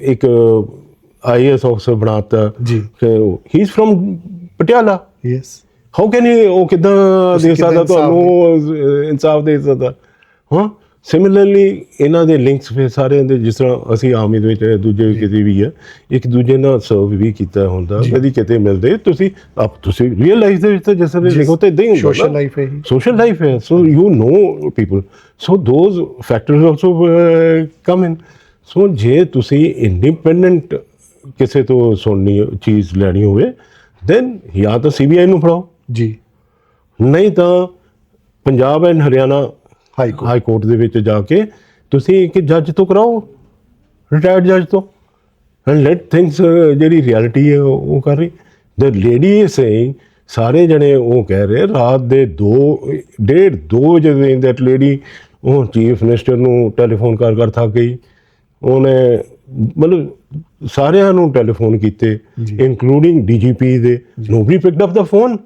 ਇੱਕ ਆਈਐਸ ਅਫਸਰ ਬਣਾਤਾ। ਜੀ। He is from Patiala. Yes how can he ਉਹ ਕਿਦਾਂ ਦੇ ਕਿੱਦਾਂ ਸਕਦਾ ਤੁਹਾਨੂੰ ਇਨਸਾਫ ਦੇ ਸਕਦਾ ਹਾਂ? ਸਿਮਿਲਰਲੀ ਇਹਨਾਂ ਦੇ ਲਿੰਕਸ ਫਿਰ ਸਾਰਿਆਂ ਦੇ ਜਿਸ ਤਰ੍ਹਾਂ ਅਸੀਂ ਆਰਮੀ ਦੇ ਵਿੱਚ ਦੂਜੇ ਕਿਤੇ ਵੀ ਹੈ ਇੱਕ ਦੂਜੇ ਨਾਲ ਸਰਵ ਵੀ ਕੀਤਾ ਹੁੰਦਾ ਕਦੀ ਕਿਤੇ ਮਿਲਦੇ ਤੁਸੀਂ ਆਪ ਤੁਸੀਂ ਰੀਅਲ ਲਾਈਫ ਦੇ ਵਿੱਚ ਤਾਂ ਜਿਸ ਤਰ੍ਹਾਂ ਲਿਖੋ ਤਾਂ ਇਦਾਂ ਹੀ ਹੁੰਦਾ ਸੋਸ਼ਲ ਲਾਈਫ ਹੈ ਹੀ social life hai so you know people so those factors also uh, come in. So ਜੇ ਤੁਸੀਂ ਇੰਡੀਪੈਂਡੈਂਟ ਕਿਸੇ ਤੋਂ ਸੁਣਨੀ ਚੀਜ਼ ਲੈਣੀ ਹੋਵੇ ਦੈਨ ਜਾਂ ਤਾਂ ਸੀਬੀਆਈ ਨੂੰ ਫੜਾਓ। ਜੀ। ਨਹੀਂ ਤਾਂ Punjab and Haryana high court. High court ਦੇ ਵਿੱਚ ਜਾ ਕੇ ਤੁਸੀਂ ਇੱਕ ਜੱਜ ਤੋਂ ਕਰਾਓ ਰਿਟਾਇਰਡ ਜੱਜ ਤੋਂ। ਐਂਡ ਲੈਟ ਥਿੰਗਸ ਜਿਹੜੀ ਰਿਐਲਿਟੀ ਹੈ ਉਹ ਉਹ ਕਰ ਰਹੀ। ਦ ਲੇਡੀ ਇਜ਼ ਸੇਇੰਗ ਸਾਰੇ ਜਣੇ ਉਹ ਕਹਿ ਰਹੇ ਰਾਤ ਦੇ 2 ਡੇਢ 2 ਵਜੇ ਦੇ ਦੈਟ ਲੇਡੀ ਉਹ ਚੀਫ ਮਿਨਿਸਟਰ ਨੂੰ ਟੈਲੀਫੋਨ ਕਰ ਕਰ ਥੱਕ ਗਈ। ਉਹਨੇ ਮਤਲਬ ਸਾਰਿਆਂ ਨੂੰ ਟੈਲੀਫੋਨ ਕੀਤੇ ਇਨਕਲੂਡਿੰਗ ਡੀਜੀਪੀ ਦੇ। ਨੋਬਡੀ ਪਿਕਡ ਅਪ ਦਾ ਫੋਨ